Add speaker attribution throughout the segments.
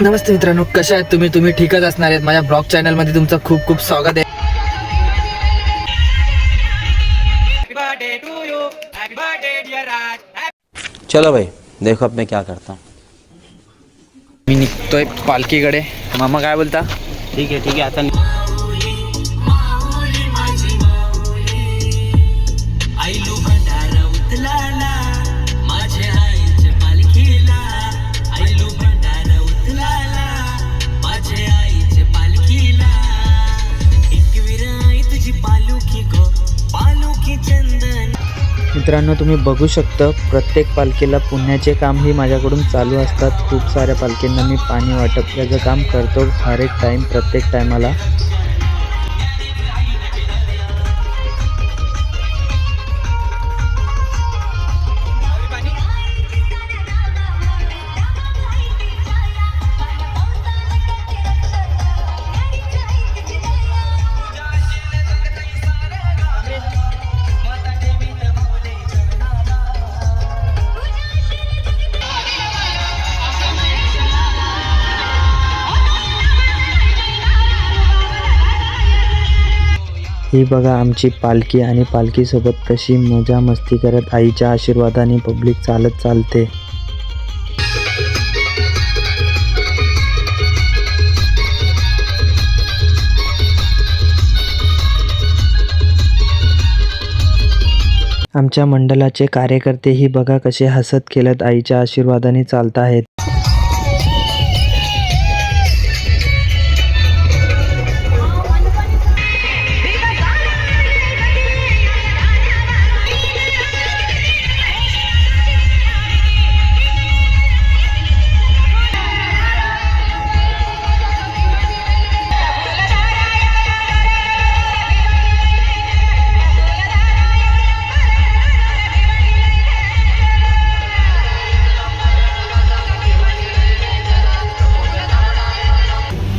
Speaker 1: नमस्ते मित्रांनो कशा आहेत तुम्ही? तुम्ही ठीकच असणार आहेत. माझ्या ब्लॉग चॅनलमध्ये तुमचं खूप खूप स्वागत आहे.
Speaker 2: चलो भाई देखो अब मैं क्या करता हूँ।
Speaker 1: मी निघतोय पालखीकडे. मामा काय बोलता?
Speaker 2: ठीक है ठीक है आता
Speaker 3: मित्रांनो तुम्ही बघू शकता प्रत्येक पालखीला पुण्याचे काम ही माझ्याकडून चालू असतात. खूप साऱ्या पालखींना मी पाणी वाटप याचं काम करतो. हर एक टाईम प्रत्येक टायमाला ही बघा आमची पालखी आणि पालखीसोबत कशी मजा मस्ती करत आईच्या आशीर्वादाने पब्लिक चालत चालते. आमच्या मंडळाचे कार्यकर्तेही बघा कसे हसत खेळत आईच्या आशीर्वादाने चालत आहेत.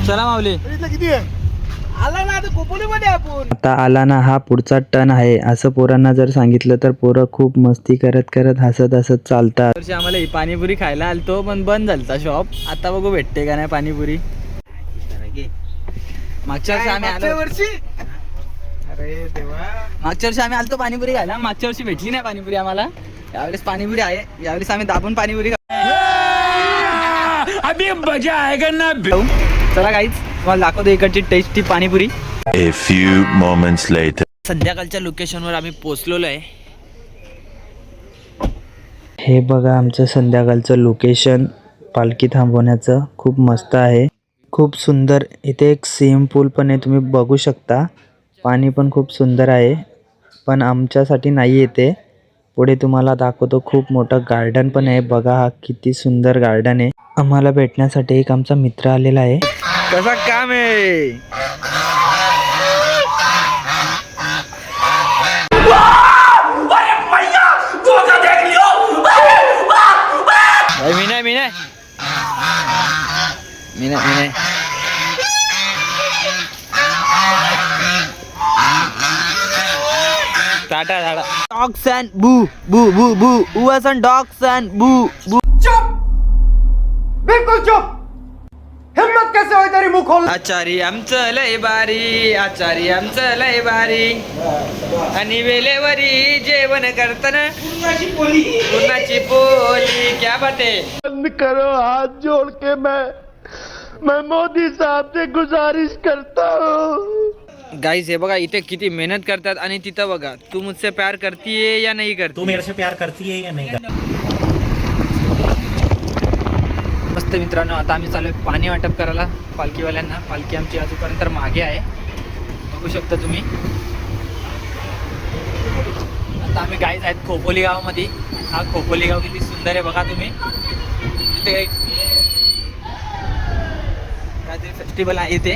Speaker 1: चला माऊली.
Speaker 3: आता आला ना हा पुढचा टन आहे. असं पोरांना जर सांगितलं तर पोरं खूप मस्ती करत करत हसत हसत चालतात.
Speaker 1: वर्षी आम्हाला ही पाणीपुरी खायला आलतो पण बंद झालता शॉप आता बघू भेटते का नाही पाणीपुरी. मागच्या वर्षी आम्ही आलो. मागच्या वर्षी आम्ही आलतो पाणीपुरी खायला. मागच्या वर्षी भेटली नाही पाणीपुरी आम्हाला. यावेळेस पाणीपुरी आहे. यावेळेस आम्ही दाबून पाणीपुरी अभी मजा आएगा ना. चला काहीच तुम्हाला दाखवतो इकडची tasty panipuri.
Speaker 4: A few moments later.
Speaker 1: संध्याकाळच्या लोकेशनवर आम्ही पोहोचलेलो आहे.
Speaker 3: हे बघा आमचं संध्याकाळचं लोकेशन पालखी थांबवण्याचं खूप मस्त आहे. खूप सुंदर इथे एक स्विमिंग पूल पण आहे तुम्ही बघू शकता. पाणी पण खूप सुंदर आहे. पण आमच्यासाठी नाही येते पुढे तुम्हाला दाखवतो खूप मोठं गार्डन पण आहे. बघा हा किती सुंदर गार्डन आहे. आम्हाला भेटण्यासाठी एक आमचा मित्र आलेला आहे.
Speaker 1: कसा काम आहे भाई, मी नाही मी नाही मी नाही मी नाही टाटा टाटा डॉग्स अँड बू बू बू बू उअस अँड डॉग्स अँड बू आचारी आमचं लय बारी आचारी आमचं लय बारी आणि वेळेवरी जेवण करताना पूर्णाची पोली? क्या बाटे
Speaker 5: करो हाथ जोड़ के मैं मैं मोदी साहब से गुजारिश करता हूँ।
Speaker 1: गाईज हे बघा इथे किती मेहनत करतात आणि तिथं बघा तू मुझसे प्यार करतीये या नाही करती
Speaker 6: तू मेरे से प्यार करती है या नहीं करती
Speaker 1: तर मित्रांनो आता आम्ही चालू आहे पाणी वाटप करायला. पालखीवाल्यांना. पालखी आमची अजूनपर्यंत मागे आहे. बघू शकता तुम्ही. आता आम्ही गाईज आहेत खोपोली गावामध्ये. हा खोपोली गाव किती सुंदर आहे बघा तुम्ही. इथे एक काहीतरी फेस्टिवल आहे इथे.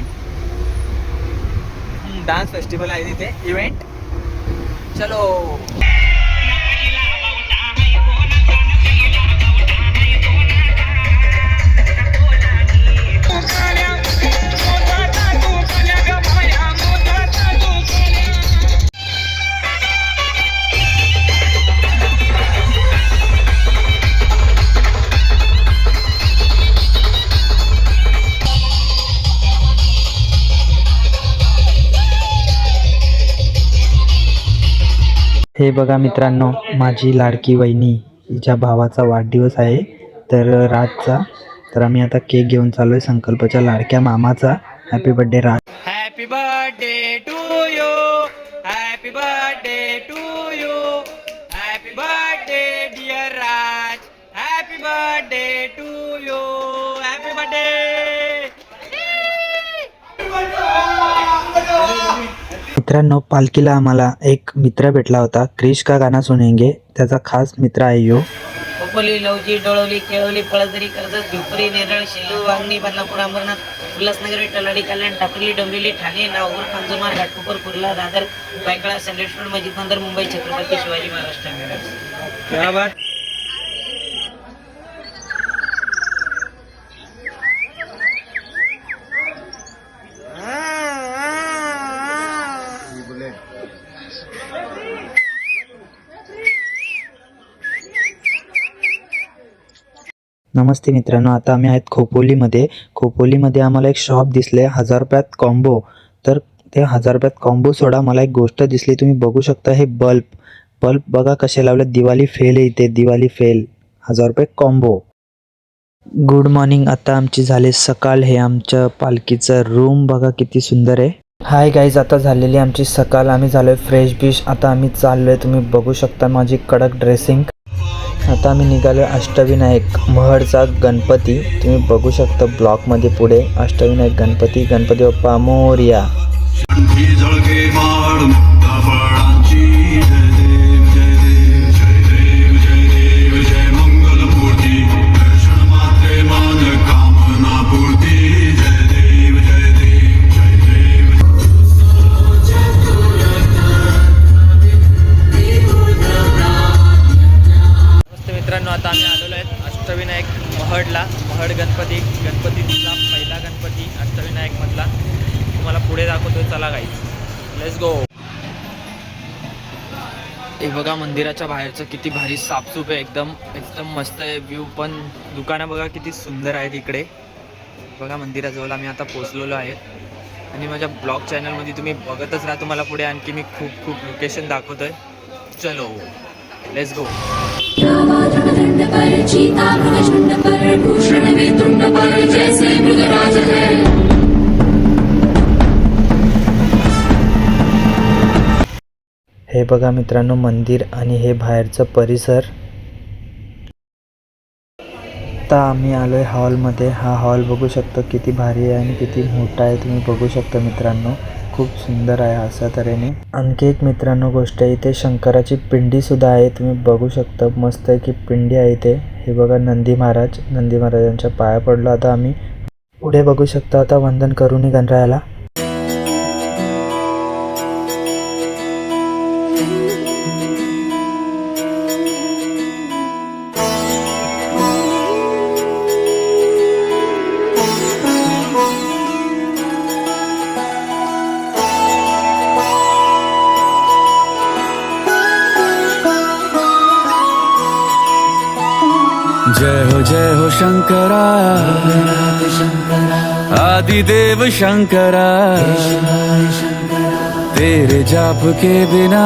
Speaker 1: डान्स फेस्टिवल आहे तिथे. इव्हेंट चलो.
Speaker 3: हे बघा मित्रांनो माझी लाडकी वहिनी हिच्या भावाचा वाढदिवस आहे. तर राजचा तर आम्ही आता केक घेऊन चाललो आहे संकल्पच्या लाडक्या मामाचा. Happy
Speaker 1: birthday Raj. Happy birthday to you happy birthday
Speaker 3: मित्रांनो पालखीला आम्हाला एक मित्र भेटला होता. क्रिश का गाणं सुनेंगे. त्याचा खास मित्र आहे यो.
Speaker 7: खोपोली लवजी डोळवली केळवली पळसदरी कर्जत झोपरी नेरळ शेलू वांगणी बदलापूर अंबरनाथ उल्हासनगर तलाडी कल्याण टाकली डोंबिवली ठाणे नागपूर कांजूरमार्ग घाटकोपर कुर्ला दादर बायकळा सलेश्वर मजिद बंदर मुंबई छत्रपती शिवाजी महाराज
Speaker 3: नमस्ते मित्रांनो आता आम्ही आहेत खोपोलीमध्ये. खोपोलीमध्ये आम्हाला एक शॉप दिसले हजार रुपयात कॉम्बो तर ते हजार रुपयात कॉम्बो सोडा मला एक गोष्ट दिसली तुम्ही बघू शकता हे बल्ब बल्ब बघा कसे लावले दिवाळी फेल आहे इथे दिवाळी फेल हजार रुपये कॉम्बो गुड मॉर्निंग आता आमची झाली सकाळ हे आमच्या पालखीचं रूम बघा किती सुंदर आहे. हाय गाईज आता झालेली आमची सकाळ आम्ही झालोय फ्रेश बिश आता आम्ही चाललोय तुम्ही बघू शकता माझी कडक ड्रेसिंग आता आम्ही निघालो अष्टविनायक महडचा गणपती. तुम्ही बघू शकता ब्लॉकमध्ये पुढे अष्टविनायक गणपती गणपती बाप्पा मोर्या.
Speaker 1: बघा मंदिराच्या बाहेरचं किती भारी साफसूफ आहे एकदम एकदम मस्त आहे व्ह्यू पण दुकानं बघा किती सुंदर आहेत इकडे. बघा मंदिराजवळ आम्ही आता पोचलेलो आहे. आणि माझ्या ब्लॉग चॅनलमध्ये तुम्ही बघतच राहा तुम्हाला पुढे आणखी मी खूप खूप लोकेशन दाखवतो आहे चलो लेट्स गो
Speaker 8: पर चीता पर भूषण पर जैसे मृगराज है
Speaker 3: हे बघा मित्रांनो मंदिर आणि हे बाहेरचं परिसर. आता आम्ही आलो आहे हॉलमध्ये. हा हॉल बघू शकतो किती भारी आहे आणि किती मोठा आहे तुम्ही बघू शकता मित्रांनो. खूप सुंदर आहे अशा तऱ्हेने. आणखी एक मित्रांनो गोष्ट आहे इथे शंकराची पिंडीसुद्धा आहे तुम्ही बघू शकता. मस्त आहे की पिंडी आहे इथे. हे बघा नंदी महाराज. नंदी महाराजांच्या पाया पडलो. आता आम्ही पुढे बघू शकता. आता वंदन करून गणरायाला.
Speaker 9: जय हो जय हो शंकरा. आदिदेव शंकरा. तेरे जाप के बिना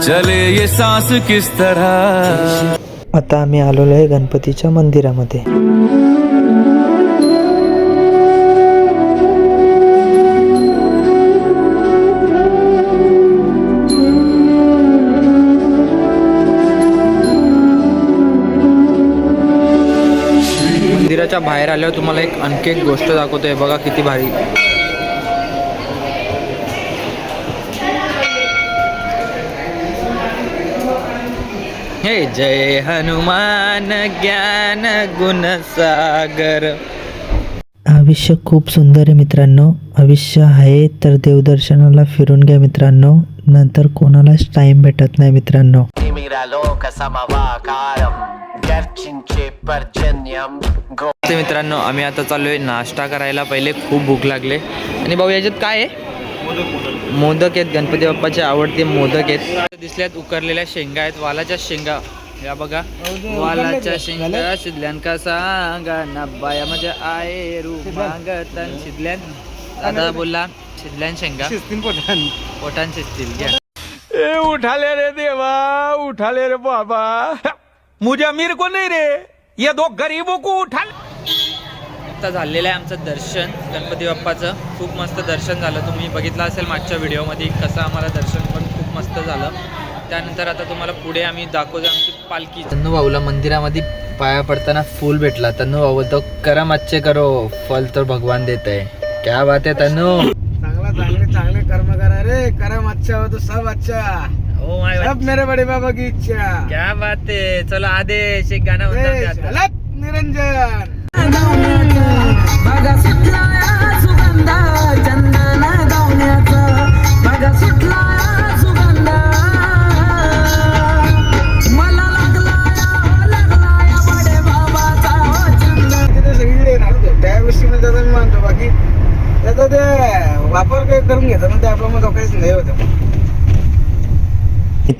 Speaker 9: चले ये सांस किस तरह?
Speaker 3: आता आम्ही आलेलो आहे गणपतीच्या मंदिरामध्ये.
Speaker 1: आल्यावर तुम्हाला एक आणखी एक गोष्ट दाखवतोय. बघा किती भारी. हे जय हनुमान ज्ञान गुण सागर.
Speaker 3: आयुष्य खूप सुंदर आहे मित्रांनो. आयुष्य आहे तर देवदर्शनाला फिरून घ्या मित्रांनो. नंतर कोणालाच टाइम भेटत नाही मित्रांनो.
Speaker 1: ते मित्रांनो आम्ही आता चाललोय नाश्ता करायला. पहिले खूप भूक लागले. आणि भाऊ याच्यात काय आहे? मोदक आहेत. गणपती बाप्पाचे आवडते मोदक आहेत. दिसल्यात उकरलेल्या शेंगा आहेत. वालाच्या शेंगा. या बघा. वालाच्या शेंगा शिजल्यान का सांगा ना बाया माझ्या आहे रू मागतन शिजल्यान दादा बोलला शिजल्यान शेंगा. पोटान. शिजतील. घ्या.
Speaker 9: ए उठा ले रे देवा उठा ले रे बाबा. मुझे अमीर को नहीं रे. ये दो गरीबों को उठा ले
Speaker 1: आता झालेलं आहे आमचं दर्शन गणपती बाप्पाचं. खूप मस्त दर्शन झालं. तुम्ही बघितलं असेल मागच्या व्हिडिओमध्ये कसं आम्हाला दर्शन पण खूप मस्त झालं. त्यानंतर आता तुम्हाला पुढे आम्ही दाखवतो आमची पालखी. तन्नू भाऊला मंदिरामध्ये पाया पडताना फूल भेटला. तन्नू भाऊ बोलतो करम अच्छे करो फल तर भगवान देत आहे. क्या बात आहे तन्नू.
Speaker 10: चांगला चांगले चांगले कर्म करा रे. कर्म अच्छा हो तो सब अच्छा.
Speaker 1: ओ माय
Speaker 10: सब मेरे बड़े बाबा की इच्छा.
Speaker 1: क्या बात आहे. चलो आदेश एक ते आता.
Speaker 10: अलग निरंजन. तिथे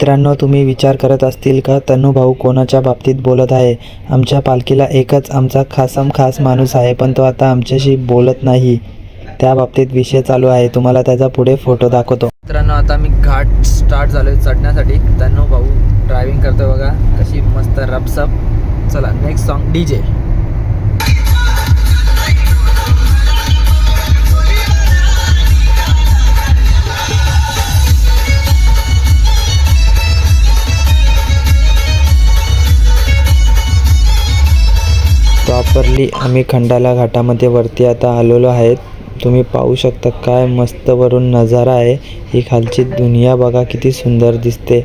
Speaker 3: मित्रांनो तुम्ही विचार करत असतील का तनू भाऊ कोणाच्या बाबतीत बोलत आहे? आमच्या पालखीला एकच आमचा खासम खास माणूस आहे पण तो आता आमच्याशी बोलत नाही. त्या बाबतीत विषय चालू आहे. तुम्हाला त्याचा पुढे फोटो दाखवतो.
Speaker 1: मित्रांनो आता मी घाट स्टार्ट झालोय चढण्यासाठी. तनु भाऊ ड्रायव्हिंग करतो बघा. कशी मस्त रपसप. चला नेक्स्ट सॉन्ग डी जे
Speaker 3: वापरली. आम्ही खंडाला घाटामध्ये वरती आता आलेलो आहेत. तुम्ही पाहू शकता काय मस्त वरून नजारा आहे. ही खालची दुनिया बघा किती सुंदर दिसते.